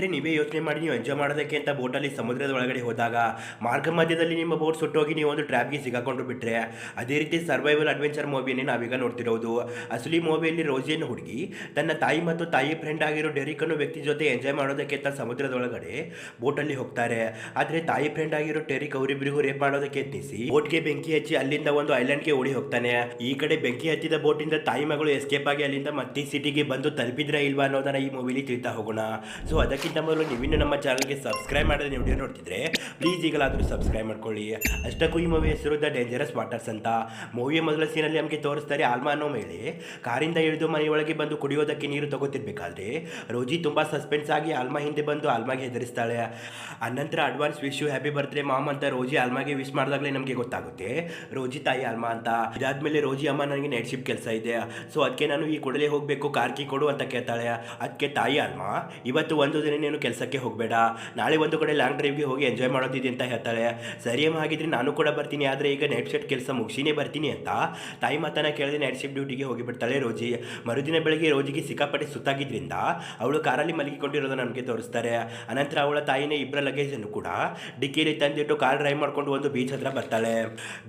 ಸ್ನೇಹಿತರೆ ನೀವೇ ಯೋಚನೆ ಮಾಡಿ, ನೀವು ಎಂಜಾಯ್ ಮಾಡೋದಕ್ಕೆ ಅಂತ ಬೋಟಲ್ಲಿ ಸಮುದ್ರದ ಒಳಗಡೆ ಹೋದಾಗ, ಮಾರ್ಗ ಮಧ್ಯದಲ್ಲಿ ನಿಮ್ಮ ಬೋಟ್ ಸುಟ್ಟೋಗಿ ನೀವು ಒಂದು ಟ್ರ್ಯಾಪ್ಗೆ ಸಿಗಾಕೊಂಡು ಬಿಟ್ಟರೆ ಅದೇ ರೀತಿ ಸರ್ವೈವಲ್ ಅಡ್ವೆಂಚರ್ ಮೂವಿಯನ್ನೇ ನಾವೀಗ ನೋಡ್ತಿರೋದು. ಅಸಲಿ ಮೂವಿಯಲ್ಲಿ ರೋಜಿಯನ್ನು ಹುಡುಗಿ, ತನ್ನ ತಾಯಿ ಮತ್ತು ತಾಯಿ ಫ್ರೆಂಡ್ ಆಗಿರೋ ಡೆರಿಕ್ ಅನ್ನೋ ವ್ಯಕ್ತಿ ಜೊತೆ ಎಂಜಾಯ್ ಮಾಡೋದಕ್ಕೆ ಅಂತ ಸಮುದ್ರದ ಒಳಗಡೆ ಬೋಟಲ್ಲಿ ಹೋಗ್ತಾರೆ. ಆದರೆ ತಾಯಿ ಫ್ರೆಂಡ್ ಆಗಿರೋ ಟೆರಿಕ್ ಅವರಿಬ್ಬರಿಗೂ ರೇಪ್ ಮಾಡೋದಕ್ಕೆ ಯತ್ನಿಸಿ ಬೋಟ್ಗೆ ಬೆಂಕಿ ಹಚ್ಚಿ ಅಲ್ಲಿಂದ ಒಂದು ಐಲ್ಯಾಂಡ್ಗೆ ಓಡಿ ಹೋಗ್ತಾನೆ. ಈ ಕಡೆ ಬೆಂಕಿ ಹಚ್ಚಿದ ಬೋಟಿಂದ ತಾಯಿ ಮಗಳು ಎಸ್ಕೇಪ್ ಆಗಿ ಅಲ್ಲಿಂದ ಮತ್ತೆ ಸಿಟಿಗೆ ಬಂದು ತಲುಪಿದ್ರೆ ಇಲ್ವಾ ಅನ್ನೋದನ್ನ ಈ ಮೂವಿಲಿ ತಿಳಿತಾ ಹೋಗೋಣ. ಸೊ ಅದಕ್ಕಿಂತ ಮೊದಲು ನೀವಿನ್ನು ನಮ್ಮ ಚಾನಲ್ಗೆ ಸಬ್ಸ್ಕ್ರೈಬ್ ಮಾಡಿದ್ರೆ ವಿಡಿಯೋ ನೋಡ್ತಿದ್ರೆ ಪ್ಲೀಸ್ ಈಗಲಾದರೂ ಸಬ್ಸ್ಕ್ರೈಬ್ ಮಾಡ್ಕೊಳ್ಳಿ. ಅಷ್ಟಕ್ಕೂ ಈ ಮೂವಿ ಹೆಸರು ದ ಡೇಂಜರಸ್ ವಾಟರ್ಸ್ ಅಂತ. ಮೂವಿಯ ಮೊದಲ ಸೀನಲ್ಲಿ ನಮಗೆ ತೋರಿಸ್ತಾರೆ ಆಲ್ಮಾ ಅನ್ನೋ ಮೇಲೆ ಕಾರಿಂದ ಇಳಿದು ಮನೆಯೊಳಗೆ ಬಂದು ಕುಡಿಯೋದಕ್ಕೆ ನೀರು ತಗೋತಿರ್ಬೇಕಾದ್ರೆ ರೋಜಿ ತುಂಬ ಸಸ್ಪೆನ್ಸ್ ಆಗಿ ಆಲ್ಮಾ ಹಿಂದೆ ಬಂದು ಆಲ್ಮಾಗೆ ಹೆದರಿಸ್ತಾಳೆ. ಅನಂತರ advance wish happy birthday mom ಅಂತ ರೋಜಿ ಆಲ್ಮಾಗೆ ವಿಶ್ ಮಾಡಿದಾಗಲೇ ನಮಗೆ ಗೊತ್ತಾಗುತ್ತೆ. ರೋಜಿ ತಾಯಿ ಆಲ್ಮಾ ಅಂತ. ಇದಾದ್ಮೇಲೆ ರೋಜಿ ಅಮ್ಮ ನನಗೆ ನೈಟ್ ಶಿಫ್ಟ್ ಕೆಲಸ ಇದೆ. ಸೊ ಅದಕ್ಕೆ ನಾನು ಈ ಕೊಡಲೇ ಹೋಗಬೇಕು, ಕಾರ್ಕಿ ಕೊಡು ಅಂತ ಕೇಳ್ತಾಳೆ. ಅದಕ್ಕೆ ತಾಯಿ ಆಲ್ಮಾ, ಇವತ್ತು ಒಂದು ದಿನ ನೀನು ಕೆಲಸಕ್ಕೆ ಹೋಗಬೇಡ. ನಾಳೆ ಒಂದು ಕಡೆ ಲಾಂಗ್ ಡ್ರೈವ್ಗೆ ಹೋಗಿ ಎಂಜಾಯ್ ಮಾಡೋದಿದೆ ಅಂತ ಹೇಳ್ತಾಳೆ ಸರಿ ಅಮ್ಮ, ಹಾಗಿದ್ರೆ ನಾನು ಕೂಡ ಬರ್ತೀನಿ. ಆದರೆ ಈಗ ನೈಟ್ ಶಿಫ್ಟ್ ಕೆಲಸ ಮುಗಿಸಿನೇ ಬರ್ತೀನಿ ಅಂತ. ತಾಯಿ ಮಾತನ ಕೇಳಿದ್ರೆ ನೈಟ್ ಶಿಫ್ಟ್ ಡ್ಯೂಟಿಗೆ ಹೋಗಿಬಿಡ್ತಾಳೆ ರೋಜಿ. ಮರುದಿನ ಬೆಳಗ್ಗೆ ರೋಜಿಗೆ ಸಿಕ್ಕಾಪಟ್ಟೆ ಸುತ್ತಾಗಿದ್ದರಿಂದ ಅವಳು ಕಾರಲ್ಲಿ ಮಲಗಿಕೊಂಡಿರೋದನ್ನ ನಮಗೆ ತೋರಿಸ್ತಾರೆ. ಅನಂತರ ಅವಳ ತಾಯಿನೇ ಇಬ್ಬರ ಲಗೇಜನ್ನು ಕೂಡ ಡಿಕ್ಕಿಯಲ್ಲಿ ತಂದಿಟ್ಟು ಕಾರ್ ಡ್ರೈವ್ ಮಾಡ್ಕೊಂಡು ಒಂದು ಬೀಚ್ ಹತ್ರ ಬರ್ತಾಳೆ.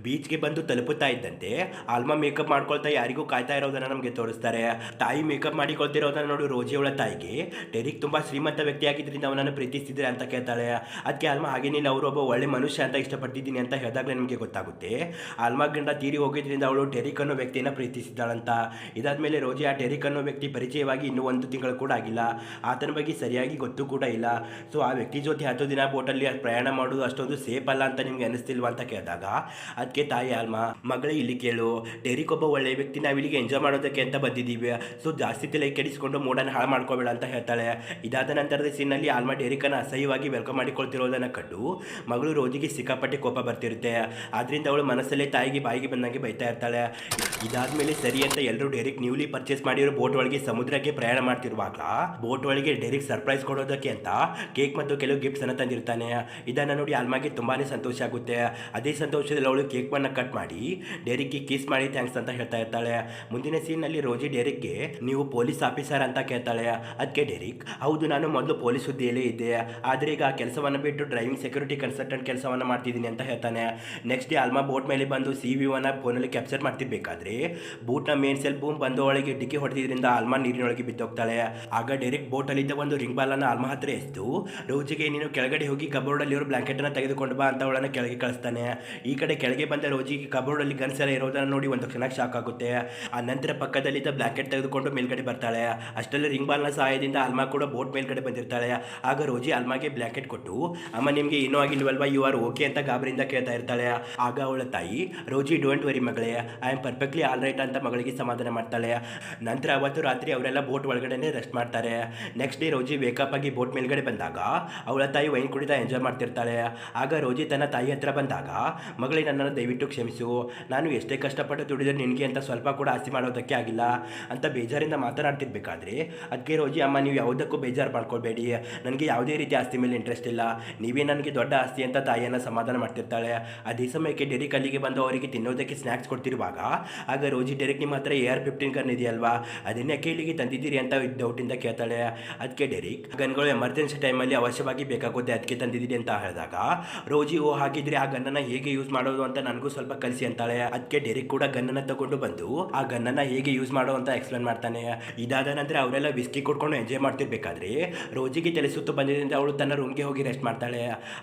ಬೀಚ್ಗೆ ಬಂದು ತಲುಪುತ್ತಾ ಇದ್ದಂತೆ ಆಲ್ಮಾ ಮೇಕಪ್ ಮಾಡ್ಕೊಳ್ತಾ ಯಾರಿಗೂ ಕಾಯ್ತಾ ಇರೋದನ್ನ ನಮಗೆ ತೋರಿಸ್ತಾರೆ. ತಾಯಿ ಮೇಕಪ್ ಮಾಡಿಕೊಳ್ತಿರೋದನ್ನು ನೋಡಿ ರೋಜಿ ಅವಳ ತಾಯಿಗೆ. ಡೆರಿಕ್ ತುಂಬಾ ಶ್ರೀಮಂತ ವ್ಯಕ್ತಿ ಆಗಿದ್ರಿಂದ ಅವನನ್ನು ಪ್ರೀತಿಸ್ತಿದ್ರೆ ಅಂತ ಕೇಳ್ತಾಳೆ. ಅದಕ್ಕೆ ಆಲ್ಮ ಹಾಗೇನಿಲ್ಲ ಅವರು ಒಬ್ಬ ಒಳ್ಳೆ ಮನುಷ್ಯ ಅಂತ ಇಷ್ಟಪಟ್ಟಿದ್ದೀನಿ ಅಂತ ಹೇಳಿದಾಗಲೇ ನಿಮಗೆ ಗೊತ್ತಾಗುತ್ತೆ. ಆಲ್ಮ ಗಂಡ ತೀರಿ ಹೋಗಿದ್ದರಿಂದ ಅವಳು ಟೆರಿಕ್ ಅನ್ನೋ ವ್ಯಕ್ತಿಯನ್ನು ಪ್ರೀತಿಸಿದ್ದಾಳಂತ. ಇದಾದ ಮೇಲೆ ರೋಜಿ ಆ ಟೆರಿಕ್ ಅನ್ನೋ ವ್ಯಕ್ತಿ ಪರಿಚಯವಾಗಿ ಇನ್ನೂ ಒಂದು ತಿಂಗಳು ಕೂಡ ಆಗಿಲ್ಲ. ಆತನ ಬಗ್ಗೆ ಸರಿಯಾಗಿ ಗೊತ್ತು ಕೂಡ ಇಲ್ಲ. ಸೊ ಆ ವ್ಯಕ್ತಿ ಜೊತೆ ಹತ್ತು ದಿನ ಬೋಟಲ್ಲಿ ಪ್ರಯಾಣ ಮಾಡೋದು ಅಷ್ಟೊಂದು ಸೇಫ್ ಅಲ್ಲ ಅಂತ ನಿಮ್ಗೆ ಅನಿಸ್ತಿಲ್ವಾ ಅಂತ ಕೇಳಿದಾಗ ಅದಕ್ಕೆ ತಾಯಿ ಆಲ್ಮಾ, ಮಗಳೇ ಇಲ್ಲಿ ಕೇಳು. ಟೆರಿಕ್ ಒಬ್ಬ ಒಳ್ಳೆ ವ್ಯಕ್ತಿ, ನಾವು ಇಲ್ಲಿಗೆ ಎಂಜಾಯ್ ಮಾಡೋದಕ್ಕೆ ಅಂತ ಬಂದಿದ್ದೀವಿ. ಸೊ ಜಾಸ್ತಿ ತಲೆ ಕೆಡಿಸಿಕೊಂಡು ಮೂಡನ್ನು ಹಾಳು ಮಾಡ್ಕೋಬೇಡ ಅಂತ ಹೇಳ್ತಾಳೆ. ಇದಾದ ನಂತರದ ಸೀನಲ್ಲಿ ಆಲ್ಮಾ ಎರಿಕನ ಅಸಹ್ಯವಾಗಿ ವೆಲ್ಕಮ್ ಮಾಡಿಕೊಳ್ತಿರೋದನ್ನು ಕಂಡು ಮಗಳು ರೋಜಿಗೆ ಸಿಕ್ಕಾಪಟ್ಟೆ ಕೋಪ ಬರ್ತಿರುತ್ತೆ. ಆದ್ದರಿಂದ ಅವಳು ಮನಸ್ಸಲ್ಲೇ ತಾಯಿಗೆ ಬಾಯಿಗೆ ಬಂದಂಗೆ ಬೈತಾ ಇರ್ತಾಳೆ. ಇದಾದ್ಮೇಲೆ ಸರಿ ಅಂತ ಎಲ್ಲರೂ ಡೆರಿಕ್ ನ್ಯೂಲಿ ಪರ್ಚೇಸ್ ಮಾಡಿರೋ ಬೋಟ್ ಒಳಗೆ ಸಮುದ್ರಕ್ಕೆ ಪ್ರಯಾಣ ಮಾಡ್ತಿರುವಾಗ ಬೋಟ್ ಒಳಗೆ ಡೆರಿಕ್ ಸರ್ಪ್ರೈಸ್ ಕೊಡೋದಕ್ಕೆ ಅಂತ ಕೇಕ್ ಮತ್ತು ಕೆಲವು ಗಿಫ್ಟ್ಸ್ ಅನ್ನ ತಂದಿರ್ತಾನೆ. ಇದನ್ನ ನೋಡಿ ಆಲ್ಮಾಗೆ ತುಂಬಾನೇ ಸಂತೋಷ ಆಗುತ್ತೆ. ಅದೇ ಸಂತೋಷದಲ್ಲಿ ಅವಳು ಕೇಕ್ ಅನ್ನ ಕಟ್ ಮಾಡಿ ಡೆರಿಕ್ಗೆ ಕಿಸ್ ಮಾಡಿ ಥ್ಯಾಂಕ್ಸ್ ಅಂತ ಹೇಳ್ತಾ ಇರ್ತಾಳೆ. ಮುಂದಿನ ಸೀನ್ನಲ್ಲಿ ರೋಜಿ ಡೆರಿಕ್ಗೆ, ನೀವು ಪೊಲೀಸ್ ಆಫೀಸರ್ ಅಂತ ಕೇಳ್ತಾಳೆ. ಅದಕ್ಕೆ ಡೆರಿಕ್, ಹೌದು, ನಾನು ಮೊದಲು ಪೊಲೀಸ್ ಹುದ್ದೆಯಲ್ಲೇ ಇದ್ದೆ. ಆದರೆ ಈಗ ಕೆಲಸವನ್ನು ಬಿಟ್ಟು ಡ್ರೈವಿಂಗ್ ಸೆಕ್ಯೂರಿಟಿ ಕನ್ಸಲ್ಟೆಂಟ್ ಕೆಲಸವನ್ನು ಮಾಡ್ತಿದ್ದೀನಿ ಅಂತ ಹೇಳ್ತಾನೆ. ನೆಕ್ಸ್ಟ್ ಡೇ ಆಲ್ಮಾ ಬೋಟ್ ಮೇಲೆ ಬಂದು ಸಿ ವಿವನ್ನ ಫೋನಲ್ಲಿ ಕ್ಯಾಪ್ಚರ್ ಮಾಡ್ತಿರ್ಬೇಕಾದ್ರೆ ಬೂಟ್ನ ಮೇನ್ ಸೆಲ್ ಬೂಮ್ ಬಂದು ಒಳಗೆ ಡಿಕ್ಕಿ ಹೊಡೆದಿದ್ರಿಂದ ಆಲ್ಮಾ ನೀರಿನೊಳಗೆ ಬಿದ್ದೋಗ್ತಾಳೆ. ಆಗ ಡೈರೆಕ್ಟ್ ಬೋಟಲ್ಲಿದ್ದ ಒಂದು ರಿಂಗ್ ಬಾಲನ್ನು ಆಲ್ಮಾ ಹತ್ರ ಎಸ್ತು. ರೋಜಿಗೆ, ನೀನು ಕೆಳಗಡೆ ಹೋಗಿ ಕಬೋರ್ಡಲ್ಲಿ ಬ್ಲಾಂಕೆಟ್ ಬ್ಲಾಂಕೆಟನ್ನು ತೆಗೆದುಕೊಂಡು ಬಾ ಅಂತ ಅವಳನ್ನು ಕೆಳಗೆ ಕಳಿಸ್ತಾನೆ. ಈ ಕಡೆ ಕೆಳಗೆ ಬಂದ ರೋಜಿಗೆ ಕಬೋರ್ಡಲ್ಲಿ ಗನ್ಸ್ ಎಲ್ಲ ಇರೋದನ್ನ ನೋಡಿ ಒಂದು ಕ್ಷಣ ಶಾಕ್ ಆಗುತ್ತೆ. ಆ ನಂತರ ಪಕ್ಕದಲ್ಲಿದ್ದ ಬ್ಲಾಂಕೆಟ್ ತೆಗೆದುಕೊಂಡು ಮೇಲ್ಗಡೆ ಬರ್ತಾಳೆ. ಅಷ್ಟರಲ್ಲಿ ರಿಂಗ್ ಬಾಲ್ನ ಸಹಾಯದಿಂದ ಆಲ್ಮಾ ಕೂಡ ಬೋಟ್ ಮೇಲ್ಗಡೆ ಬಂದಿರ್ತಾಳೆ ಆಗ ರೋಜಿ ಅಲ್ಮಾಗೆ ಬ್ಲಾಂಕೆಟ್ ಕೊಟ್ಟು, ಅಮ್ಮ, ನಿಮಗೆ ಏನೂ ಆಗಿಲ್ವಲ್ವಾ? ಯು ಆರ್ ಓಕೆ ಅಂತ ಗಾಬರಿಯಿಂದ ಕೇಳ್ತಾ ಇರ್ತಾಳೆ. ಆಗ ಅವಳ ತಾಯಿ, ರೋಜಿ ಡೋಂಟ್ ವರಿ ಮಗಳೇ. I am perfectly all right ಅಂತ ಮಗಳಿಗೆ ಸಮಾಧಾನ ಮಾಡ್ತಾಳೆ. ನಂತರ ಅವತ್ತು ರಾತ್ರಿ ಅವರೆಲ್ಲ ಬೋಟ್ ಒಳಗಡೆ ರೆಸ್ಟ್ ಮಾಡ್ತಾರೆ. Next day Rosie wake up ಆಗಿ ಬೋಟ್ ಮೇಲ್ಗಡೆ ಬಂದಾಗ, ಅವಳ ತಾಯಿ ವೈನ್ ಕುಡಿತಾ ಎಂಜಾಯ್ ಮಾಡ್ತಿರ್ತಾಳೆ. ಆಗ ರೋಜಿ ತನ್ನ ತಾಯಿ ಹತ್ರ ಬಂದಾಗ, ಮಗಳೇ, ನನ್ನನ್ನು ದಯವಿಟ್ಟು ಕ್ಷಮಿಸು. ನಾನು ಎಷ್ಟೇ ಕಷ್ಟಪಟ್ಟು ದುಡಿದ್ರೆ ನಿನಗೆ ಅಂತ ಸ್ವಲ್ಪ ಕೂಡ ಆಸೆ ಮಾಡೋದಕ್ಕೆ ಆಗಿಲ್ಲ ಅಂತ ಬೇಜಾರಿಂದ ಮಾತನಾಡ್ತಿರ್ಬೇಕಾದ್ರೆ, ಅದಕ್ಕೆ ರೋಜಿ, ಅಮ್ಮ, ನೀವು ಯಾವುದಕ್ಕೂ ಬೇಜಾರು ಮಾಡ್ಕೊಳ್ಬೇಡಿ ನನಗೆ ಯಾವುದೇ ರೀತಿ ಆಸ್ತಿ ಮೇಲೆ ಇಂಟ್ರೆಸ್ಟ್ ಇಲ್ಲ. ನೀವೇ ನನಗೆ ದೊಡ್ಡ ಆಸ್ತಿ ಅಂತ ತಾಯಿಯನ್ನು ಸಮಾಧಾನ ಮಾಡ್ತಿರ್ತಾಳೆ. ಅದೇ ಸಮಯಕ್ಕೆ ಡೆರಿಕ್ ಅಲ್ಲಿಗೆ ಬಂದು ಅವರಿಗೆ ತಿನ್ನೋದಕ್ಕೆ ಸ್ನ್ಯಾಕ್ಸ್ ಕೊಡ್ತಿರುವಾಗ, ಆಗ ರೋಜಿ ಡೆರಿಕ್ ನಿಮ್ಮ ಹತ್ರ ಎ ಆರ್ ಫಿಫ್ಟೀನ್ ಗನ್ ಇದೆಯಲ್ವಾ? ಅದನ್ನೇ ಕೇಳಿಗೆ ತಂದಿದ್ದೀರಿ ಅಂತ ಡೌಟಿಂದ ಕೇಳ್ತಾಳೆ. ಅದಕ್ಕೆ ಡೆರಿಕ್ ಗನ್ಗಳು ಎಮರ್ಜೆನ್ಸಿ ಟೈಮಲ್ಲಿ ಅವಶ್ಯವಾಗಿ ಬೇಕಾಗುತ್ತೆ ಅದಕ್ಕೆ ತಂದಿದ್ದೀರಿ ಅಂತ ಹೇಳಿದಾಗ, ರೋಜಿ ಓ ಹಾಗಿದ್ರೆ ಆ ಗನ್ನನ್ನು ಹೇಗೆ ಯೂಸ್ ಮಾಡೋದು ಅಂತ ನನಗೂ ಸ್ವಲ್ಪ ಕಲಿಸಿ ಅಂತಾಳೆ. ಅದಕ್ಕೆ ಡೆರಿಕ್ ಕೂಡ ಗನ್ನನ್ನು ತಗೊಂಡು ಬಂದು, ಆ ಗನ್ನನ್ನು ಹೇಗೆ ಯೂಸ್ ಮಾಡೋ ಅಂತ ಎಕ್ಸ್ಪ್ಲೇನ್ ಮಾಡ್ತಾನೆ. ಇದಾದ ನಂತರ ಅವರೆಲ್ಲ ವಿಸ್ಕಿ ಕೊಟ್ಕೊಂಡು ಎಂಜಾಯ್ ಮಾಡ್ತಿರ್ಬೇಕಾದ್ರೆ ರೋಜಿಗೆ ತಲೆ ಸುತ್ತು ಬಂದಿದ್ದರಿಂದ ಅವಳು ತನ್ನ ರೂಮ್ಗೆ ಹೋಗಿ ರೆಸ್ಟ್ ಮಾಡ್ತಾಳೆ.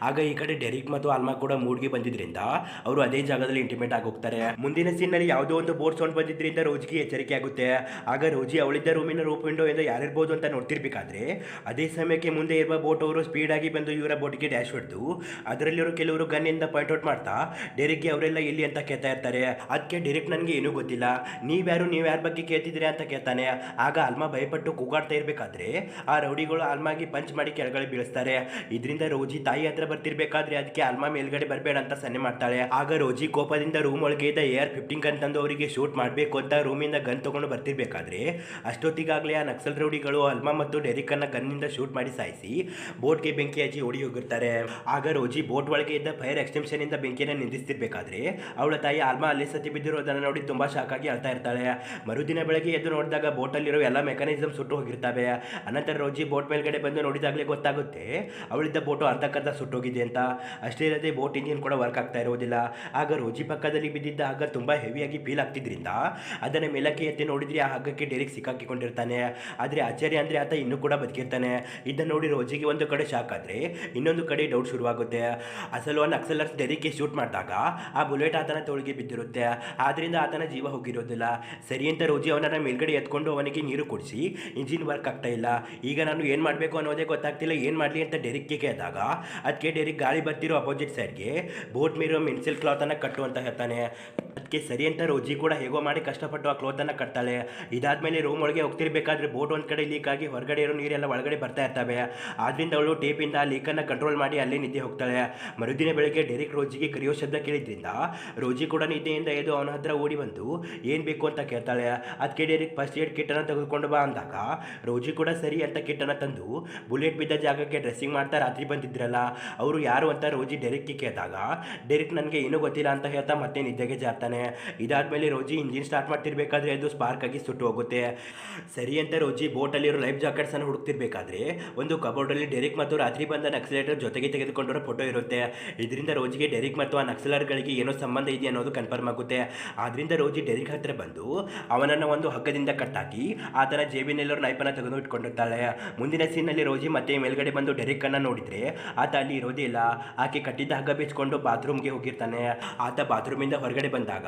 ಆಗ ಈ ಕಡೆ ಡೆರಿಕ್ ಮತ್ತು ಆಲ್ಮಾ ಕೂಡ ಮೂಡ್ಗೆ ಬಂದಿದ್ದರಿಂದ ಅವರು ಅದೇ ಜಾಗದಲ್ಲಿ ಇಂಟಿಮೇಟ್ ಆಗಿ ಹೋಗ್ತಾರೆ. ಮುಂದಿನ ಸೀನಲ್ಲಿ ಯಾವುದೋ ಒಂದು ಬೋರ್ಡ್ ಸೌಂಡ್ ಬಂದಿದ್ದರಿಂದ ರೋಜಿಗೆ ಎಚ್ಚರಿಕೆ ಆಗುತ್ತೆ. ಆಗ ರೋಜಿ ಅವಳಿದ್ದ ರೂಮಿನ ರೂಪ್ ವಿಂಡೋ ಇಂದ ಯಾರಿರ್ಬೋದು ಅಂತ ನೋಡ್ತಿರ್ಬೇಕಾದ್ರೆ, ಅದೇ ಸಮಯಕ್ಕೆ ಮುಂದೆ ಇರುವ ಬೋಟ್ ಅವರು ಸ್ಪೀಡ್ ಆಗಿ ಬಂದು ಇವರ ಬೋಟ್ಗೆ ಡ್ಯಾಶ್ ಹೊಡೆದು, ಅದರಲ್ಲಿರೋ ಕೆಲವರು ಗನ್ನಿಂದ ಪಾಯಿಂಟ್ ಔಟ್ ಮಾಡ್ತಾ, ಡೆರಿಕ್ಗೆ ಅವರೆಲ್ಲ ಇಲ್ಲಿ ಅಂತ ಕೇಳ್ತಾ ಇರ್ತಾರೆ. ಅದಕ್ಕೆ ಡೆರಿಕ್ ನನಗೆ ಏನೂ ಗೊತ್ತಿಲ್ಲ. ನೀವ್ಯಾರು ನೀವು ಯಾರ ಬಗ್ಗೆ ಕೇಳ್ತಿದ್ದೀರಾ ಅಂತ ಕೇಳ್ತಾನೆ. ಆಗ ಆಲ್ಮಾ ಭಯಪಟ್ಟು ಕೂಗಾಡ್ತಾ ಇರಬೇಕಾದ್ರೆ, ಆ ರೌಡಿಗಳು ಅಲ್ಮಾಗಿ ಪಂಚ್ ಮಾಡಿ ಕೆಳಗಡೆ ಬೀಳಿಸ್ತಾರೆ. ಇದರಿಂದ ರೋಜಿ ತಾಯಿ ಹತ್ರ ಬರ್ತಿರ್ಬೇಕಾದ್ರೆ ಅದಕ್ಕೆ ಅಲ್ಮಾ ಮೇಲ್ಗಡೆ ಬರಬೇಡ ಅಂತ ಸನ್ನೆ ಮಾಡ್ತಾಳೆ. ಆಗ ರೋಜಿ ಕೋಪದಿಂದ ರೂಮ್ ಒಳಗೆ ಇದ್ದ ಏರ್ ಫಿಫ್ಟೀನ್ ಗನ್ ಅವರಿಗೆ ಶೂಟ್ ಮಾಡಬೇಕು ಅಂತ ರೂಮಿಂದ ಗನ್ ತಗೊಂಡು ಬರ್ತಿರ್ಬೇಕಾದ್ರೆ, ಅಷ್ಟೊತ್ತಿಗಾಗಲೇ ಆ ನಕ್ಸಲ್ ರೌಡಿಗಳು ಅಲ್ಮಾ ಮತ್ತು ಡೆರಿಕ್ ಅನ್ನ ಗನ್ನಿಂದ ಶೂಟ್ ಮಾಡಿ ಸಾಯಿಸಿ ಬೋಟ್ಗೆ ಬೆಂಕಿ ಹಚ್ಚಿ ಓಡಿ ಹೋಗಿರ್ತಾರೆ ಆಗ ರೋಜಿ ಬೋಟ್ ಒಳಗೆ ಇದ್ದ ಫೈರ್ ಎಕ್ಸ್ಟೆನ್ಷನ್ ಇಂದ ಬೆಂಕಿಯನ್ನು ನಿಂದಿಸ್ತಿರ್ಬೇಕಾದ್ರೆ, ಅವಳ ತಾಯಿ ಆಲ್ಮಾ ಅಲ್ಲೇ ಸತಿ ಬಿದ್ದಿರೋದನ್ನು ನೋಡಿ ತುಂಬಾ ಶಾಕ್ ಆಗಿ ಅಳ್ತಾ ಇರ್ತಾಳೆ. ಮರುದಿನ ಬೆಳಗ್ಗೆ ಎದ್ದು ನೋಡಿದಾಗ ಬೋಟಲ್ಲಿರೋ ಎಲ್ಲ ಮೆಕಾನಿಸಮ್ ಸುಟ್ಟು ಹೋಗಿರ್ತವೆ. ಅನಂತರ ರೋಜಿ ಬೋಟ್ ಮೇಲ್ಗಡೆ ಮೇಲ್ಗಡೆ ಬಂದು ನೋಡಿದಾಗಲೇ ಗೊತ್ತಾಗುತ್ತೆ. ಅವಳಿದ್ದ ಬೋಟು ಅರ್ಧಕ್ಕರ್ಧ ಸುಟ್ಟೋಗಿದೆ ಅಂತ. ಅಷ್ಟೇ ಇಲ್ಲದೆ ಬೋಟ್ ಇಂಜಿನ್ ಕೂಡ ವರ್ಕ್ ಆಗ್ತಾ ಇರೋದಿಲ್ಲ ಆಗ ರೋಜಿ ಪಕ್ಕದಲ್ಲಿ ಬಿದ್ದಿದ್ದ ಹಗ್ಗ ತುಂಬ ಹೆವಿಯಾಗಿ ಫೀಲ್ ಆಗ್ತಿದ್ರಿಂದ ಅದನ್ನು ಮೇಲಕ್ಕೆ ಎತ್ತಿ ನೋಡಿದ್ರೆ ಆ ಹಗ್ಗಕ್ಕೆ ಡೈರೆಕ್ಟ್ ಸಿಕ್ಕಾಕಿಕೊಂಡಿರ್ತಾನೆ. ಆದರೆ ಆಚಾರ್ಯ ಅಂದರೆ ಆತ ಇನ್ನೂ ಕೂಡ ಬದುಕಿರ್ತಾನೆ. ಇದನ್ನು ನೋಡಿ ರೋಜಿಗೆ ಒಂದು ಕಡೆ ಶಾಕ್ ಆದರೆ ಇನ್ನೊಂದು ಕಡೆ ಡೌಟ್ ಶುರುವಾಗುತ್ತೆ. ಅಸಲು ಒಂದು ಅಕ್ಸಲರ್ಸ್ ಡೆರಿಕ್ಗೆ ಶೂಟ್ ಮಾಡಿದಾಗ ಆ ಬುಲೆಟ್ ಆತನ ತೋಳಿಗೆ ಬಿದ್ದಿರುತ್ತೆ. ಆದ್ದರಿಂದ ಆತನ ಜೀವ ಹೋಗಿರೋದಿಲ್ಲ. ಸರಿ ಅಂತ ರೋಜಿ ಅವನನ್ನು ಮೇಲ್ಗಡೆ ಎತ್ಕೊಂಡು ಅವನಿಗೆ ನೀರು ಕುಡಿಸಿ ಇಂಜಿನ್ ವರ್ಕ್ ಆಗ್ತಾ ಇಲ್ಲ. ಈಗ ನಾನು ಏನು ಮಾಡಬೇಕು? ಅನ್ನೋದೇ ಗೊತ್ತಾಗ್ತಿಲ್ಲ, ಏನು ಮಾಡಲಿ ಅಂತ ಡೆರಿಕ್ಗೆ ಕೇಳಿದಾಗ ಅದಕ್ಕೆ ಡೆರಿಕ್ ಗಾಳಿ ಬರ್ತಿರೋ ಅಪೋಸಿಟ್ ಸೈಡ್ಗೆ ಬೋಟ್ ಮೀರೋ ಮೆನ್ಸಿಲ್ ಕ್ಲಾತನ್ನು ಕಟ್ಟು ಅಂತ ಹೇಳ್ತಾನೆ. ಅದಕ್ಕೆ ಸರಿ ಅಂತ ರೋಜಿ ಕೂಡ ಹೇಗೋ ಮಾಡಿ ಕಷ್ಟಪಟ್ಟು ಆ ಕ್ಲೋತನ್ನು ಕಟ್ತಾಳೆ. ಇದಾದಮೇಲೆ ರೂಮ್ ಒಳಗೆ ಹೋಗ್ತಿರ್ಬೇಕಾದ್ರೆ ಬೋಟ್ ಒಂದು ಕಡೆ ಲೀಕ್ ಆಗಿ ಹೊರಗಡೆ ಇರೋ ನೀರೆಲ್ಲ ಒಳಗಡೆ ಬರ್ತಾ ಇರ್ತವೆ. ಆದ್ದರಿಂದ ಅವಳು ಟೇಪಿಂದ ಆ ಲೀಕನ್ನು ಕಂಟ್ರೋಲ್ ಮಾಡಿ ಅಲ್ಲೇ ನಿದ್ದೆ ಹೋಗ್ತಾಳೆ. ಮರುದಿನ ಬೆಳಗ್ಗೆ ಡೈರೆಕ್ಟ್ ರೋಜಿಗೆ ಕರೆಯೋ ಶಬ್ದ ಕೇಳಿದ್ರಿಂದ ರೋಜಿ ಕೂಡ ನಿದ್ದೆಯಿಂದ ಎದ್ದು ಅವನ ಹತ್ರ ಓಡಿ ಬಂದು, ಏನು ಬೇಕು ಅಂತ ಕೇಳ್ತಾಳೆ. ಅದಕ್ಕೆ ಡೆರಿಕ್ ಫಸ್ಟ್ ಏಡ್ ಕಿಟ್ಟನ್ನು ತೆಗೆದುಕೊಂಡು ಬಾ ಅಂದಾಗ ರೋಜಿ ಕೂಡ ಸರಿ ಅಂತ ಕಿಟ್ಟನ್ನು ತಂದು ಬುಲೆಟ್ ಬಿದ್ದ ಜಾಗಕ್ಕೆ ಡ್ರೆಸ್ಸಿಂಗ್ ಮಾಡ್ತಾ ರಾತ್ರಿ ಬಂದಿದ್ರಲ್ಲ, ಅವರು ಯಾರು? ಅಂತ ರೋಜಿ ಡೈರೆಕ್ಟ್ ಕೇಳಿದಾಗ ಡೈರೆಕ್ಟ್ ನನಗೆ ಏನೂ ಗೊತ್ತಿಲ್ಲ ಅಂತ ಹೇಳ್ತಾ ಮತ್ತೆ ನಿದ್ದೆಗೆ ಜಾರ್ತಾನೆ ಇದಾದ್ಮೇಲೆ ರೋಜಿ ಇಂಜಿನ್ ಸ್ಟಾರ್ಟ್ ಮಾಡ್ತಿರ್ಬೇಕಾದ್ರೆ ಅದು ಸ್ಪಾರ್ಕ್ ಆಗಿ ಸುಟ್ಟು ಹೋಗುತ್ತೆ. ಸರಿ ಅಂತ ರೋಜಿ ಬೋಟಲ್ಲಿರೋ ಲೈಫ್ ಜಾಕೆಟ್ಸ್ ಅನ್ನು ಹುಡುಕ್ತಿರ್ಬೇಕಾದ್ರೆ ಒಂದು ಕಬೋರ್ಡಲ್ಲಿ ಡೆರಿಕ್ ಮತ್ತು ರಾತ್ರಿ ಬಂದ ನಕ್ಸಲೇಟರ್ ಜೊತೆಗೆ ತೆಗೆದುಕೊಂಡಿರೋ ಫೋಟೋ ಇರುತ್ತೆ. ಇದರಿಂದ ರೋಜಿಗೆ ಡೆರಿಕ್ ಮತ್ತು ಆ ನಕ್ಸಲರ್ಗಳಿಗೆ ಏನೋ ಸಂಬಂಧ ಇದೆ ಅನ್ನೋದು ಕನ್ಫರ್ಮ್ ಆಗುತ್ತೆ. ಆದ್ರಿಂದ ರೋಜಿ ಡೆರಿಕ್ ಹತ್ರ ಬಂದು ಅವನನ್ನು ಒಂದು ಹಗ್ಗದಿಂದ ಕಟ್ಟಾಕಿ ಆತನ ಜೇಬಿನಲ್ಲಿರೋ ನೈಪನ್ನು ತೆಗೆದು ಇಟ್ಕೊಂಡಿರ್ತಾಳೆ. ಮುಂದಿನ ಸೀನಲ್ಲಿ ರೋಜಿ ಮತ್ತೆ ಮೇಲ್ಗಡೆ ಬಂದು ಡೆರಿಕ್ ಅನ್ನ ನೋಡಿದ್ರೆ ಆತ ಅಲ್ಲಿ ಇರೋದೇ ಇಲ್ಲ. ಆಕೆ ಕಟ್ಟಿದ್ದ ಹಗ್ಗ ಬಿಚ್ಕೊಂಡು ಬಾತ್ರೂಮ್ಗೆ ಹೋಗಿರ್ತಾನೆ. ಆತ ಬಾತ್ರೂಮಿಂದ ಹೊರಗಡೆ ಬಂದಾಗ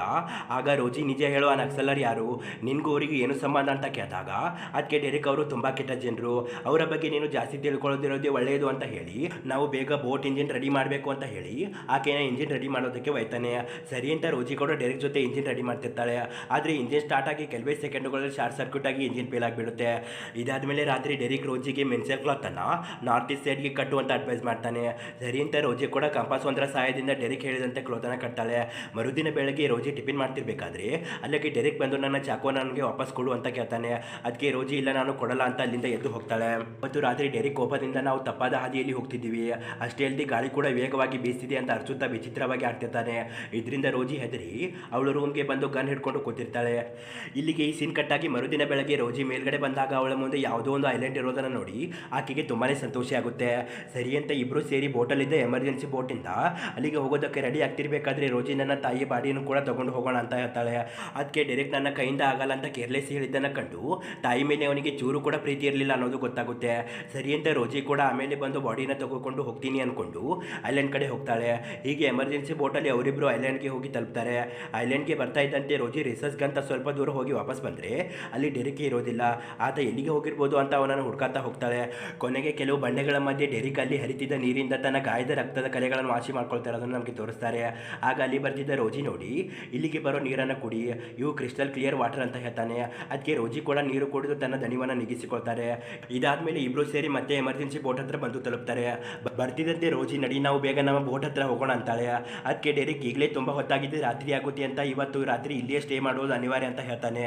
ಆಗ ರೋಜಿ ನಿಜ ಹೇಳೋ ಆ ನಕ್ಸಲರ್ ಯಾರು? ನಿನ್ಗೂ ಅವರಿಗೆ ಏನು ಸಂಬಂಧ ಅಂತ ಕೇಳಿದಾಗ ಅದಕ್ಕೆ ಡೆರಿಕ್ ಅವರು ತುಂಬ ಕೆಟ್ಟ ಜನರು. ಅವರ ಬಗ್ಗೆ ನೀನು ಜಾಸ್ತಿ ತಿಳ್ಕೊಳ್ಳೋದಿರೋದೇ ಒಳ್ಳೆಯದು ಅಂತ ಹೇಳಿ, ನಾವು ಬೇಗ ಬೋಟ್ ಇಂಜಿನ್ ರೆಡಿ ಮಾಡಬೇಕು ಅಂತ ಹೇಳಿ, ಆಕೆನ ಇಂಜಿನ್ ರೆಡಿ ಮಾಡೋದಕ್ಕೆ ಒಯ್ತಾನೆ. ಸರಿ ಅಂತ ರೋಜಿ ಕೂಡ ಡೆರಿಕ್ ಜೊತೆ ಇಂಜಿನ್ ರೆಡಿ ಮಾಡ್ತಿರ್ತಾಳೆ. ಆದರೆ ಇಂಜಿನ್ ಸ್ಟಾರ್ಟ್ ಆಗಿ ಕೆಲವೇ ಸೆಕೆಂಡ್ಗಳಲ್ಲಿ ಶಾರ್ಟ್ ಸರ್ಕ್ಯೂಟ್ ಆಗಿ ಇಂಜಿನ್ ಫೇಲ್ ಆಗಿಬಿಡುತ್ತೆ. ಇದಾದ್ಮೇಲೆ ರಾತ್ರಿ ಡೆರಿಕ್ ರೋಜಿಗೆ ಮೆನ್ಸಲ್ ಕ್ಲಾತ್ ಅನ್ನ ನಾರ್ತ್ ಈಸ್ಟ್ ಸೈಡ್ಗೆ ಕಟ್ಟು ಅಂತ ಅಡ್ವೈಸ್ ಮಾಡ್ತಾನೆ. ಸರಿ ಅಂತ ರೋಜಿ ಕೂಡ ಕಂಪಾಸ್ ಒಂದರ ಸಹಾಯದಿಂದ ಡೆರಿಕ್ ಹೇಳಿದಂತೆ ಕ್ಲೋತನ ಕಟ್ತಾಳೆ. ಮರುದಿನ ಬೆಳಗ್ಗೆ ರೋಜಿ ಟಿಫಿನ್ ಮಾಡ್ತಿರ್ಬೇಕಾದ್ರೆ, ಅಲ್ಲಿಗೆ ಡೈರೆಕ್ಟ್ ಬಂದು ನನ್ನ ಚಾಕೋ ನನಗೆ ವಾಪಸ್ ಕೊಡು ಅಂತ ಕೇಳ್ತಾನೆ. ಅದಕ್ಕೆ ರೋಜಿ ಇಲ್ಲ, ನಾನು ಕೊಡಲ್ಲ ಅಂತ ಅಲ್ಲಿಂದ ಎದ್ದು ಹೋಗ್ತಾಳೆ. ಮತ್ತು ರಾತ್ರಿ ಡೈರೆಕ್ಟ್ ಕೋಪದಿಂದ ನಾವು ತಪ್ಪಾದ ಹಾದಿಯಲ್ಲಿ ಹೋಗ್ತಿದ್ದೀವಿ. ಅಷ್ಟೇ ಅಲ್ಲದೆ ಗಾಳಿ ಕೂಡ ವೇಗವಾಗಿ ಬೀಸ್ತಿದೆ ಅಂತ ಅರ್ಚುತ್ತಾ ವಿಚಿತ್ರವಾಗಿ ಆಡ್ತಿರ್ತಾನೆ. ಇದರಿಂದ ರೋಜಿ ಹೆದರಿ ಅವಳು ರೂಮ್ಗೆ ಬಂದು ಗನ್ ಹಿಡ್ಕೊಂಡು ಕೂತಿರ್ತಾಳೆ. ಇಲ್ಲಿಗೆ ಈ ಸೀನ್ ಕಟ್ಟಾಗಿ ಮರುದಿನ ಬೆಳಗ್ಗೆ ರೋಜಿ ಮೇಲ್ಗಡೆ ಬಂದಾಗ ಅವಳ ಮುಂದೆ ಯಾವುದೋ ಒಂದು ಐಲ್ಯಾಂಡ್ ಇರೋದನ್ನು ನೋಡಿ ಆಕೆಗೆ ತುಂಬಾನೇ ಸಂತೋಷ ಆಗುತ್ತೆ. ಸರಿ ಅಂತ ಇಬ್ಬರು ಸೇರಿ ಬೋಟಲ್ಲಿದ್ದ ಎಮರ್ಜೆನ್ಸಿ ಬೋಟಿಂದ ಅಲ್ಲಿಗೆ ಹೋಗೋದಕ್ಕೆ ರೆಡಿ ಆಗ್ತಿರ್ಬೇಕಾದ್ರೆ ರೋಜಿ ನನ್ನ ತಾಯಿ ಬಾಡಿಯನ್ನು ಕೂಡ ತಗೊಂಡು ಹೋಗೋಣ ಅಂತ ಹೇಳ್ತಾಳೆ. ಅದಕ್ಕೆ ಡೈರೆಕ್ಟ್ ನನ್ನ ಕೈಯಿಂದ ಆಗಲ್ಲ ಅಂತ ಕೇರ್ಲೆಸ್ ಹೇಳಿದ್ದನ್ನು ಕಂಡು ತಾಯಿ ಮೇಲೆ ಅವನಿಗೆ ಚೂರು ಕೂಡ ಪ್ರೀತಿ ಇರಲಿಲ್ಲ ಅನ್ನೋದು ಗೊತ್ತಾಗುತ್ತೆ. ಸರಿ ಅಂತ ರೋಜಿ ಕೂಡ ಆಮೇಲೆ ಬಂದು ಬಾಡಿನ ತಗೊಂಡು ಹೋಗ್ತೀನಿ ಅಂದ್ಕೊಂಡು ಐಲ್ಯಾಂಡ್ ಕಡೆ ಹೋಗ್ತಾಳೆ. ಹೀಗೆ ಎಮರ್ಜೆನ್ಸಿ ಬೋಟಲ್ಲಿ ಅವರಿಬ್ಬರು ಐಲ್ಯಾಂಡ್ಗೆ ಹೋಗಿ ತಲುಪ್ತಾರೆ. ಐಲ್ಯಾಂಡ್ಗೆ ಬರ್ತಾ ಇದ್ದಂತೆ ರೋಜಿ ರಿಸರ್ಚ್ಗಂತ ಸ್ವಲ್ಪ ದೂರ ಹೋಗಿ ವಾಪಸ್ ಬಂದರೆ ಅಲ್ಲಿ ಡೆರಿಕ್ ಇರೋದಿಲ್ಲ. ಆತ ಎಲ್ಲಿಗೆ ಹೋಗಿರ್ಬೋದು ಅಂತ ಅವನನ್ನು ಹುಡ್ಕಾತಾ ಹೋಗ್ತಾಳೆ. ಕೊನೆಗೆ ಕೆಲವು ಬಂಡೆಗಳ ಮಧ್ಯೆ ಡೆರಿಕ್ ಅಲ್ಲಿ ಹರಿತಿದ್ದ ನೀರಿಂದ ತನ್ನ ಗಾಯದ ರಕ್ತದ ಕಲೆಗಳನ್ನು ವಾಸಿ ಮಾಡ್ಕೊಳ್ತಾರೆ ಅದನ್ನು ನಮಗೆ ತೋರಿಸ್ತಾರೆ. ಆಗ ಅಲ್ಲಿ ಬರ್ತಿದ್ದ ರೋಜಿ ನೋಡಿ ಇಲ್ಲಿಗೆ ಬರೋ ನೀರನ್ನು ಕುಡಿ. ಇವು ಕ್ರಿಸ್ಟಲ್ ಕ್ಲಿಯರ್ ವಾಟರ್ ಅಂತ ಹೇಳ್ತಾನೆ. ಅದಕ್ಕೆ ರೋಜಿ ಕೂಡ ನೀರು ಕುಡಿದು ತನ್ನ ದಣಿವನ್ನು ಇದಾದ ಮೇಲೆ ಇಬ್ಬರು ಸೇರಿ ಮತ್ತೆ ಎಮರ್ಜೆನ್ಸಿ ಬೋಟ್ ಹತ್ರ ಬಂದು ತಲುಪ್ತಾರೆ. ಬರ್ತಿದ್ದಂತೆ ರೋಜಿ, ನಡಿ, ನಾವು ಬೇಗ ನಮ್ಮ ಬೋಟ್ ಹತ್ರ ಹೋಗೋಣ ಅಂತಾಳೆ. ಅದಕ್ಕೆ ಡೈರೆಕ್ಟ್ ಈಗಲೇ ತುಂಬ ಹೊತ್ತಾಗಿದೆ. ರಾತ್ರಿ ಆಗುತ್ತೆ ಅಂತ ಇವತ್ತು ರಾತ್ರಿ ಇಲ್ಲಿಯೇ ಸ್ಟೇ ಮಾಡೋದು ಅನಿವಾರ್ಯ ಅಂತ ಹೇಳ್ತಾನೆ.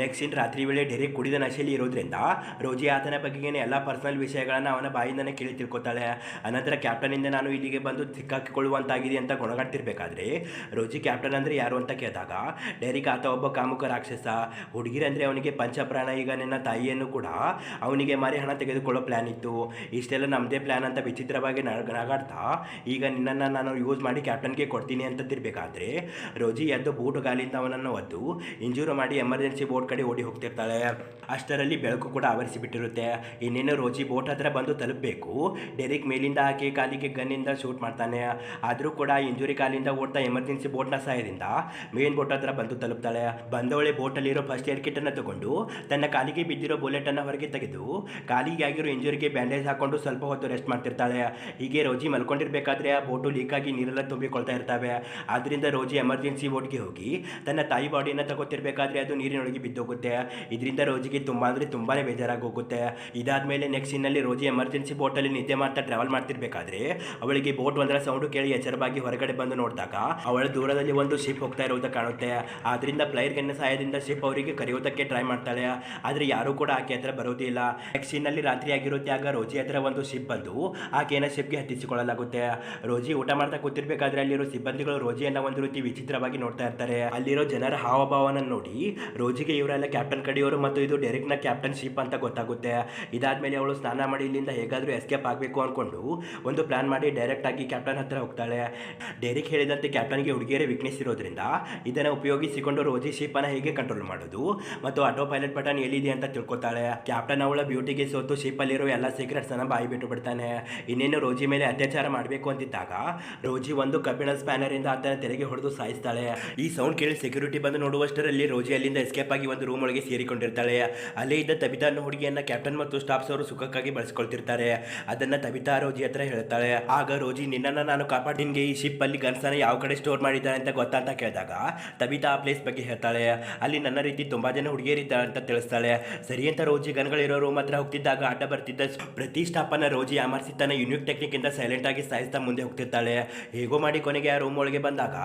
ನೆಕ್ಸ್ಟ್ ಇನ್ ರಾತ್ರಿ ವೇಳೆ ಡೈರೆಕ್ಟ್ ಕುಡಿದ ನಶೆಯಲ್ಲಿ ಇರೋದ್ರಿಂದ ರೋಜಿ ಆತನ ಬಗ್ಗೆನೇ ಎಲ್ಲ ಪರ್ಸನಲ್ ವಿಷಯಗಳನ್ನು ಅವನ ಬಾಯಿಂದನೇ ಕೇಳಿ ತಿಳ್ಕೊತಾಳೆ. ಅನಂತರ ಕ್ಯಾಪ್ಟನಿಂದ ನಾನು ಇಲ್ಲಿಗೆ ಬಂದು ಸಿಕ್ಕಾಕಿಕೊಳ್ಳುವಂತಾಗಿದೆ ಅಂತ ಗೊಣಗಾಡ್ತಿರ್ಬೇಕಾದ್ರೆ, ರೋಜಿ ಕ್ಯಾಪ್ಟನ್ ಅಂದರೆ ಯಾರು ಅಂತ ಕೇಳಿದಾಗ, ಡೈರಿಕ್ ಆತ ಒಬ್ಬ ಕಾಮುಕ ರಾಕ್ಷಸ, ಹುಡುಗಿರಂದ್ರೆ ಅವನಿಗೆ ಪಂಚಪ್ರಾಣ, ಈಗ ನಿನ್ನ ತಾಯಿಯನ್ನು ಕೂಡ ಅವನಿಗೆ ಮಾರಿ ಹಣ ತೆಗೆದುಕೊಳ್ಳೋ ಪ್ಲ್ಯಾನ್ ಇತ್ತು. ಇಷ್ಟೆಲ್ಲ ನಮ್ಮದೇ ಪ್ಲ್ಯಾನ್ ಅಂತ ವಿಚಿತ್ರವಾಗಿ ನಗ- ನಗಾಡ್ತಾ, ಈಗ ನಿನ್ನನ್ನು ನಾನು ಯೂಸ್ ಮಾಡಿ ಕ್ಯಾಪ್ಟನ್ಗೆ ಕೊಡ್ತೀನಿ ಅಂತ ತಿರ್ಬೇಕಾದ್ರೆ ರೋಜಿ ಎದ್ದು ಬೂಟು ಗಾಲಿಂದ ಅವನನ್ನು ಒದ್ದು, ಇಂಜೂರು ಮಾಡಿ ಎಮರ್ಜೆನ್ಸಿ ಬೋಟ್ ಕಡೆ ಓಡಿ ಹೋಗ್ತಿರ್ತಾಳೆ. ಅಷ್ಟರಲ್ಲಿ ಬೆಳಕು ಕೂಡ ಆವರಿಸಿ ಬಿಟ್ಟಿರುತ್ತೆ ಇನ್ನೇನು ರೋಜಿ ಬೋಟ್ ಹತ್ರ ಬಂದು ತಲುಪಬೇಕು. ಡೆರಿಕ್ ಮೇಲಿಂದ ಹಾಕಿ, ಕಾಲಿಗೆ ಗನ್ನಿಂದ ಶೂಟ್ ಮಾಡ್ತಾನೆ. ಆದರೂ ಕೂಡ ಇಂಜುರಿ ಕಾಲಿಂದ ಓಡ್ತಾ ಎಮರ್ಜೆನ್ಸಿ ಬೋಟ್ನ ಸಹಾಯದಿಂದ ಮೇನ್ ಬೋಟ್ ಹತ್ರ ಬಂದು ತಲುಪ್ತಾಳೆ. ಬಂದವಳೆ ಬೋಟಲ್ಲಿರೋ ಫಸ್ಟ್ ಏರ್ ಕಿಟ್ ಅನ್ನು ತಗೊಂಡು ತನ್ನ ಕಾಲಿಗೆ ಬಿದ್ದಿರೋ ಬುಲೆಟ್ ಅನ್ನು ಹೊರಗೆ ತೆಗೆದು ಕಾಲಿಗೆ ಆಗಿರೋ ಇಂಜುರಿಗೆ ಬ್ಯಾಂಡೇಜ್ ಹಾಕೊಂಡು ಸ್ವಲ್ಪ ಹೊತ್ತು ರೆಸ್ಟ್ ಮಾಡ್ತಿರ್ತಾಳೆ. ಹೀಗೆ ರೋಜಿ ಮಲ್ಕೊಂಡಿರ್ಬೇಕಾದ್ರೆ ಆ ಬೋಟು ಲೀಕ್ ಆಗಿ ನೀರೆಲ್ಲ ತುಂಬಿಕೊಳ್ತಾ ಇರ್ತವೆ. ಆದ್ರಿಂದ ರೋಜಿ ಎಮರ್ಜೆನ್ಸಿ ಬೋಟ್ಗೆ ಹೋಗಿ ತನ್ನ ತಾಯಿ ಬಾಡಿಯನ್ನು ತಗೋತಿರ್ಬೇಕಾದ್ರೆ ಅದು ನೀರಿನೊಳಗೆ ಬಿದ್ದೋಗುತ್ತೆ. ಇದರಿಂದ ರೋಜಿಗೆ ತುಂಬ ಅಂದರೆ ತುಂಬಾನೇ ಬೇಜಾರಾಗಿ ಹೋಗುತ್ತೆ ಇದಾದ್ಮೇಲೆ ನೆಕ್ಸ್ಟ್ ಇನ್ನಲ್ಲಿ ರೋಜಿ ಎಮರ್ಜೆನ್ಸಿ ಬೋಟಲ್ಲಿ ನಿದ್ದೆ ಮಾಡ್ತಾ ಟ್ರಾವೆಲ್ ಮಾಡ್ತಿರ್ಬೇಕಾದ್ರೆ ಅವಳಿಗೆ ಬೋಟ್ ಒಂದರ ಸೌಂಡು ಕೇಳಿ ಎಚ್ಚರವಾಗಿ ಹೊರಗಡೆ ಬಂದು ನೋಡಿದಾಗ ಅವಳ ದೂರದಲ್ಲಿ ಒಂದು ಶಿಪ್ ಶಿಪ್ ಹೋಗ್ತಾ ಇರೋದ ಕಾಣುತ್ತೆ. ಆದ್ರಿಂದ ಪ್ಲೇಯರ್ ಗನ್ನ ಸಹಾಯದಿಂದ ಶಿಪ್ ಅವರಿಗೆ ಕರೆಯೋದಕ್ಕೆ ಟ್ರೈ ಮಾಡ್ತಾಳೆ. ಆದರೆ ಯಾರೂ ಕೂಡ ಆಕೆ ಹತ್ರ ಬರೋದಿಲ್ಲ ನೆಕ್ಸ್ಟ್ ಸೀನಲ್ಲಿ ರಾತ್ರಿ ಆಗಿರುತ್ತೆ, ಆಗ ರೋಜಿ ಹತ್ರ ಒಂದು ಶಿಪ್ ಬಂದು ಆಕೆಯನ್ನ ಶಿಪ್ಗೆ ಹತ್ತಿಸಿಕೊಳ್ಳಲಾಗುತ್ತೆ. ರೋಜಿ ಊಟ ಮಾಡ್ತಾ ಕೂತಿರ್ಬೇಕಾದ್ರೆ ಅಲ್ಲಿರೋ ಸಿಬ್ಬಂದಿಗಳು ರೋಜಿಯನ್ನ ಒಂದು ರೀತಿ ವಿಚಿತ್ರವಾಗಿ ನೋಡ್ತಾ ಇರ್ತಾರೆ. ಅಲ್ಲಿರೋ ಜನರ ಹಾವಭಾವನ ನೋಡಿ ರೋಜಿಗೆ ಇವರೆಲ್ಲ ಕ್ಯಾಪ್ಟನ್ ಕಡಿಯೋರು ಮತ್ತು ಇದು ನ ಕ್ಯಾಪ್ಟನ್ ಶಿಪ್ ಅಂತ ಗೊತ್ತಾಗುತ್ತೆ. ಇದಾದ್ಮೇಲೆ ಅವಳು ಸ್ನಾನ ಮಾಡಿ ಇಲ್ಲಿಂದ ಹೇಗಾದ್ರೂ ಎಸ್ಕೇಪ್ ಆಗಬೇಕು ಅನ್ಕೊಂಡು ಒಂದು ಪ್ಲಾನ್ ಮಾಡಿ ಡೈರೆಕ್ಟ್ ಆಗಿ ಕ್ಯಾಪ್ಟನ್ ಹತ್ರ ಹೋಗ್ತಾಳೆ. ಡೈರೆಕ್ಟ್ ಹೇಳಿದಂತೆ ಕ್ಯಾಪ್ಟನ್ಗೆ ಹುಡುಗಿಯರೇ ವೀಕ್ನೆಸ್ ಇರೋದ್ರಿಂದ ಇದನ್ನು ಉಪಯೋಗಿಸಿಕೊಂಡು ರೋಜಿ ಶಿಪ್ಪನ್ನು ಹೇಗೆ ಕಂಟ್ರೋಲ್ ಮಾಡೋದು? ಮತ್ತು ಆಟೋ ಪೈಲಟ್ ಬಟನ್ ಎಲ್ಲಿದೆ ಅಂತ ತಿಳ್ಕೊತಾಳೆ. ಕ್ಯಾಪ್ಟನ್ ಅವಳ ಬ್ಯೂಟಿಗೆ ಸೋತು ಶಿಪಲ್ಲಿರೋ ಎಲ್ಲ ಸೀಕ್ರೆಟ್ಸನ್ನು ಬಾಯಿ ಬಿಟ್ಟು ಬಿಡ್ತಾನೆ. ಇನ್ನೇನು ರೋಜಿ ಮೇಲೆ ಅತ್ಯಾಚಾರ ಮಾಡಬೇಕು ಅಂತಿದ್ದಾಗ ರೋಜಿ ಒಂದು ಕಬ್ಬಿಣ ಸ್ಪ್ಯಾನರ್ ಇಂದ ಆತನ ತೆರೆಗೆ ಹೊಡೆದು ಸಾಯಿಸ್ತಾಳೆ. ಈ ಸೌಂಡ್ ಕೇಳಿ ಸೆಕ್ಯೂರಿಟಿ ಬಂದು ನೋಡುವಷ್ಟರಲ್ಲಿ ರೋಜಿ ಅಲ್ಲಿಂದ ಎಸ್ಕೇಪ್ ಆಗಿ ಒಂದು ರೂಮ್ ಒಳಗೆ ಸೇರಿಕೊಂಡಿರ್ತಾಳೆ. ಅಲ್ಲೇ ಇದ್ದ ತಬಿತಾ ಅನ್ನೋ ಹುಡುಗಿಯನ್ನ ಕ್ಯಾಪ್ಟನ್ ಮತ್ತು ಸ್ಟಾಫ್ಸ್ ಅವರು ಸುಖಕ್ಕಾಗಿ ಬಳಸ್ಕೊಳ್ತಿರ್ತಾರೆ. ಅದನ್ನ ತಬಿತಾ ರೋಜಿ ಹತ್ರ ಹೇಳ್ತಾಳೆ. ಆಗ ರೋಜಿ, ನಿನ್ನನ್ನು ನಾನು ಕಾಪಾಡಿ ಈ ಶಿಪ್ ಅಲ್ಲಿ ಗನ್ಸನ್ನ ಯಾವ ಕಡೆ ಸ್ಟೋರ್ ಮಾಡಿದ್ದಾರೆ ಅಂತ ಗೊತ್ತಾ ಅಂತ ಕೇಳಿದಾಗ, ತಬಿತಾ ಆ ಪ್ಲೇಸ್ ಬಗ್ಗೆ ಹೇಳ್ತಾಳೆ. ಅಲ್ಲಿ ನನ್ನ ರೀತಿ ತುಂಬಾ ಜನ ಹುಡುಗಿಯರಿದ್ದ ಅಂತ ತಿಳಿಸ್ತಾಳೆ. ಸರಿ ಅಂತ ರೋಜಿ ಗನ್ಗಳಿರೋ ರೂಮ್ ಹತ್ರ ಹೋಗ್ತಿದ್ದಾಗ ಅಡ್ಡ ಬರ್ತಿದ್ದ ಪ್ರತಿಷ್ಠಾಪನ ರೋಜಿ ಅಮರ್ಸಿ ತನ್ನ ಯುನಿಕ್ ಟೆಕ್ನಿಕ್ ಇಂದ ಸೈಲೆಂಟ್ ಆಗಿ ಸಾಯಿಸ್ತಾ ಮುಂದೆ ಹೋಗ್ತಿರ್ತಾಳೆ. ಹೇಗೋ ಮಾಡಿ ಕೊನೆಗೆ ಆ ರೂಮ್ ಒಳಗೆ ಬಂದಾಗ,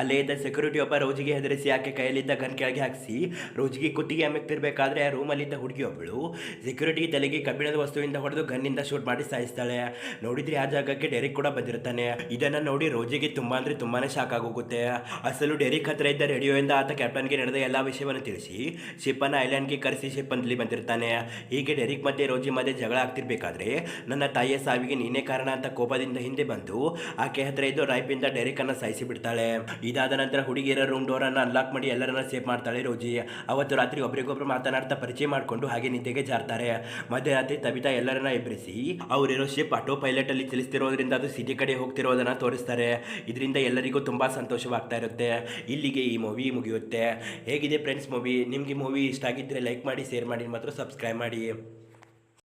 ಅಲ್ಲೇ ಇದ್ದ ಸೆಕ್ಯೂರಿಟಿ ಒಬ್ಬ ರೋಜಿಗೆ ಹೆದರಿಸಿ ಆಕೆ ಕೈಯಲ್ಲಿದ್ದ ಗನ್ ಕೆಳಗೆ ಹಾಕಿಸಿ, ರೋಜಿಗೆ ಕುತ್ತಿಗೆ ಅಮೆಕ್ತಿರ್ಬೇಕಾದ್ರೆ ಆ ರೂಮಲ್ಲಿದ್ದ ಹುಡುಗಿಯೊಬ್ಬಳು ಸೆಕ್ಯೂರಿಟಿ ತಲೆಗೆ ಕಬ್ಬಿಣದ ವಸ್ತುವಿಂದ ಹೊಡೆದು ಗನ್ನಿಂದ ಶೂಟ್ ಮಾಡಿ ಸಾಯಿಸ್ತಾಳೆ. ನೋಡಿದ್ರೆ ಆ ಜಾಗಕ್ಕೆ ಡೈರೆಕ್ಟ್ ಕೂಡ ಬಂದಿರ್ತಾನೆ. ಇದನ್ನ ನೋಡಿ ರೋಜಿಗೆ ತುಂಬಾ ಅಂದ್ರೆ ತುಂಬಾನೇ ಶಾಕ್ ಆಗೋಗುತ್ತೆ. ಅಸಲು ಡೆರಿಕ್ ಹತ್ರ ಇದ್ದ ರೇಡಿಯೋಯಿಂದ ಆತ ಕ್ಯಾಪ್ಟನ್ಗೆ ನಡೆದ ಎಲ್ಲ ವಿಷಯವನ್ನು ತಿಳಿಸಿ ಶಿಪ್ಪನ್ನು ಐಲ್ಯಾಂಡ್ಗೆ ಕರೆಸಿ ಶಿಪ್ ಬಂದಿರ್ತಾನೆ. ಹೀಗೆ ಡೆರಿಕ್ ಮತ್ತೆ ರೋಜಿ ಮಧ್ಯೆ ಜಗಳ ಆಗ್ತಿರ್ಬೇಕಾದ್ರೆ ನನ್ನ ತಾಯಿಯ ಸಾವಿಗೆ ನೀನೇ ಕಾರಣ ಅಂತ ಕೋಪದಿಂದ ಹಿಂದೆ ಬಂದು ಆಕೆ ಹತ್ರ ಇದ್ದು ರೈಪಿಂದ ಡೆರಿಕ್ ಅನ್ನ ಸಾಯಿಸಿ ಬಿಡ್ತಾಳೆ ಇದಾದ ನಂತರ ಹುಡುಗಿಯರ ರೂಮ್ ಡೋರ್ ಅನ್ನ ಅನ್ಲಾಕ್ ಮಾಡಿ ಎಲ್ಲರನ್ನ ಸೇವ್ ಮಾಡ್ತಾಳೆ ರೋಜಿ. ಅವತ್ತು ರಾತ್ರಿ ಒಬ್ರಿಗೊಬ್ರು ಮಾತನಾಡ್ತಾ ಪರಿಚಯ ಮಾಡಿಕೊಂಡು ಹಾಗೆ ನಿದ್ದೆಗೆ ಜಾರ್ತಾರೆ. ಮಧ್ಯರಾತ್ರಿ ತಬಿತಾ ಎಲ್ಲರನ್ನ ಎಬ್ಬರಿಸಿ, ಅವರಿರೋ ಶಿಪ್ ಆಟೋ ಪೈಲಟ್ ಅಲ್ಲಿ ಚಲಿಸ್ತಿರೋದ್ರಿಂದ ಅದು ಸಿಟಿ ಕಡೆ ಹೋಗ್ತಿರೋದನ್ನ ತೋರಿಸ್ತಾರೆ. ಇದರಿಂದ ಎಲ್ಲರಿಗೂ ತುಂಬಾ ಸಂತೋಷವಾಗ್ತಾ ಇರುತ್ತೆ. ಇಲ್ಲಿಗೆ ಈ ಮೂವಿ ಮುಗಿಯುತ್ತೆ. ಹೇಗಿದೆ ಫ್ರೆಂಡ್ಸ್ ಮೂವಿ ನಿಮಗೆ ಮೂವಿ ಇಷ್ಟ ಆಗಿದ್ದರೆ ಲೈಕ್ ಮಾಡಿ ಶೇರ್ ಮಾಡಿ ಮಾತ್ರ ಸಬ್ಸ್ಕ್ರೈಬ್ ಮಾಡಿ.